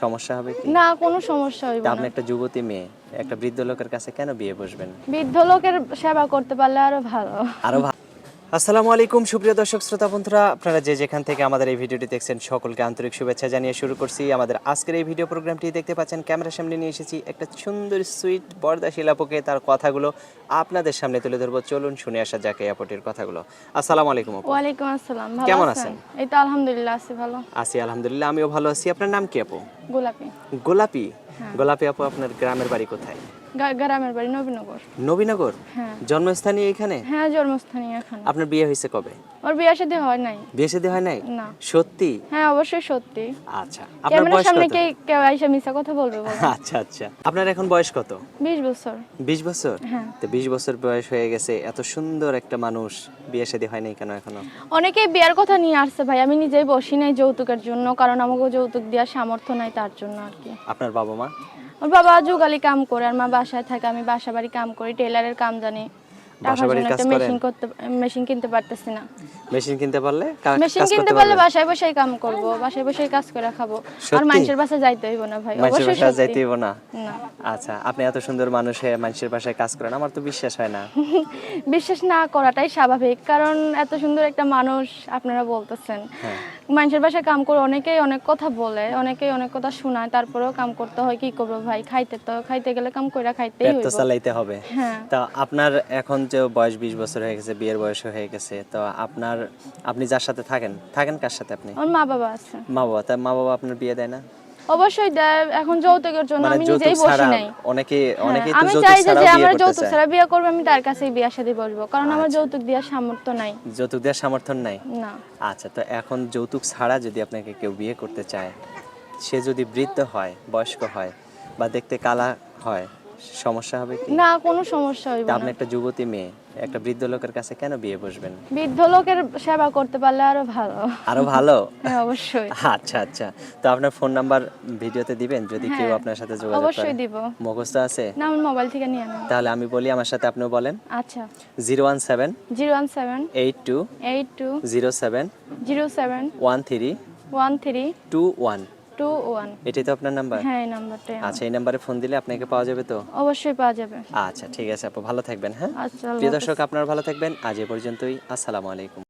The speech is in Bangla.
সমস্যা হবে কি? না কোনো সমস্যা হবে না আপনি একটা যুবতী মেয়ে একটা বৃদ্ধ লোকের কাছে কেন বিয়ে বসবেন? বৃদ্ধ লোকের সেবা করতে পারলে আরও ভালো। আরও ভালো আসসালামু আলাইকুম সুপ্রিয় দর্শক শ্রোতা বন্ধুরা। আপনারা যে যেখান থেকে আমাদের এই ভিডিওটি দেখছেন সকলকে আন্তরিক শুভেচ্ছা জানিয়ে শুরু করছি। আমাদের আজকের এই ভিডিও প্রোগ্রামটি দেখতে পাচ্ছেন ক্যামেরার সামনে নিয়ে এসেছি একটা সুন্দর সুইট পর্দাশীল আপুকে তার কথাগুলো আপনাদের সামনে তুলে ধরবো। চলুন শুনে আসা যাক এই আপুটির কথাগুলো। আসসালামু আলাইকুম আপু। ওয়ালাইকুম আসসালাম কেমন আছেন? এই তো আলহামদুলিল্লাহ আছি ভালো। আছি আলহামদুলিল্লাহ আমিও ভালো আছি। আপনার নাম কি আপু? গোলাপি। গোলাপি? গোলাপি আপু আপনার গ্রামের বাড়ি কোথায়? গ্রামের বাড়ি নবীনগর। নবীনগর? হ্যাঁ। জন্মস্থানীয় এখানে হ্যাঁ এখন। আপনার বিয়ে হয়েছে কবে? ওর বিয়ে হয় নাই। বিয়ে শাদী হয় নাই? না। সত্যি? হ্যাঁ অবশ্যই সত্যি। আচ্ছা আপনার ক্যামেরার বয়স সামনে কে কেউ আইসা কথা বলবে আচ্ছা আচ্ছা। আপনার এখন বয়স কত? বিশ বছর। বিশ বছর? হ্যাঁ। তো বিশ বছর বয়স হয়ে গেছে এত সুন্দর একটা মানুষ বিয়ে শাদী হয় নাই কেন এখনও? অনেকেই বিয়ার কথা নিয়ে আসছে ভাই আমি নিজেই বসি নাই যৌতুকের জন্য কারণ আমাকে যৌতুক দেওয়ার সামর্থ্য নাই তার জন্য আর কি। আপনার বাবা মা? ওর বাবা যুগালি কাম করে আর মা বাসায় থাকে, আমি বাসা বাড়ি কাম করি টেলারের কাম জানি। টাকার জন্য একটা মেশিন করতে মেশিন কিনতে পারতেছি না। মেশিন কিনতে পারলে মেশিন কিনতে পারলে বাসায় বসেই কাম করব বাসায় বসেই কাজ করে খাব। আর মানুষের বাসায় যাইতে হইব না ভাই মানুষের বাসায় যাইতে হইব না? না। আচ্ছা আপনি এত সুন্দর মানুষ মানুষের বাসায় কাজ করেন আমার তো বিশ্বাস হয় না। বিশ্বাস না করাটাই স্বাভাবিক কারণ এত সুন্দর একটা মানুষ আপনারা বলতেছেন। হ্যাঁ। মানুষের বাসায় কাম করে অনেকেই অনেক কথা বলে অনেকেই অনেক কথা শোনায় তারপরেও কাম করতে হয় কি করব ভাই? খাইতে তো খাইতে গেলে কাম কইরা খাইতেই হইব। চালাইতে হবে। হ্যাঁ। তা আপনার এখন যে বয়স বিশ বছর হয়ে গেছে বিয়ের বয়স হয়ে গেছে তো আপনার আপনি যার সাথে থাকেন থাকেন কার সাথে আপনি? আমার মা বাবা আছে। মা বাবা তা মা বাবা আপনার বিয়ে দেয় না? অবশ্যই দেয় এখন যৌতুকের জন্য মানে আমি যৌতুক নিজেই বসি নাই। অনেকে হ্যাঁ, অনেকেই তো আমি চাই যে আমার যৌতুক ছাড়া বিয়ে করবে আমি তার কাছেই বিয়ে শাদী বলব কারণ আমার আচ্ছা। যৌতুক দেওয়ার সামর্থ্য নাই। যৌতুক দেওয়ার সামর্থ্য নাই? না। আচ্ছা তো এখন যৌতুক ছাড়া যদি আপনাকে কেউ বিয়ে করতে চায় সে যদি বৃদ্ধ হয় বয়স্ক হয় বা দেখতে কালা হয় সমস্যা হবে কি? না কোনো সমস্যা হবে না আপনি একটা যুবতী মেয়ে একটা বৃদ্ধ লোকের কাছে কেন বিয়ে বসবেন? বৃদ্ধ লোকের সেবা করতে পারলে আরও ভালো। আরও ভালো? হ্যাঁ অবশ্যই। আচ্ছা আচ্ছা। তো আপনার ফোন নাম্বার ভিডিওতে দিবেন? যদি কেউ হ্যাঁ, আপনার সাথে যোগাযোগ করে। অবশ্যই দিব। মুখস্থ আছে? না আমি মোবাইল থেকে নিয়ে নেব তাহলে আমি বলি আমার সাথে আপনিও বলেন। আচ্ছা। 017 017 82 82 07 07 13 13 21 টু ওয়ান এটাই তো আপনার নাম্বার হ্যাঁ এই নাম্বারটাই আমার। আচ্ছা এই নাম্বারে ফোন দিলে আপনাকে পাওয়া যাবে তো? অবশ্যই পাওয়া যাবে। আচ্ছা ঠিক আছে আপু ভালো থাকবেন হ্যাঁ? আচ্ছা আল্লাহ প্রিয় হাফেজ। দর্শক আপনারা ভালো থাকবেন। আজ এ পর্যন্তই। আসসালামু আলাইকুম।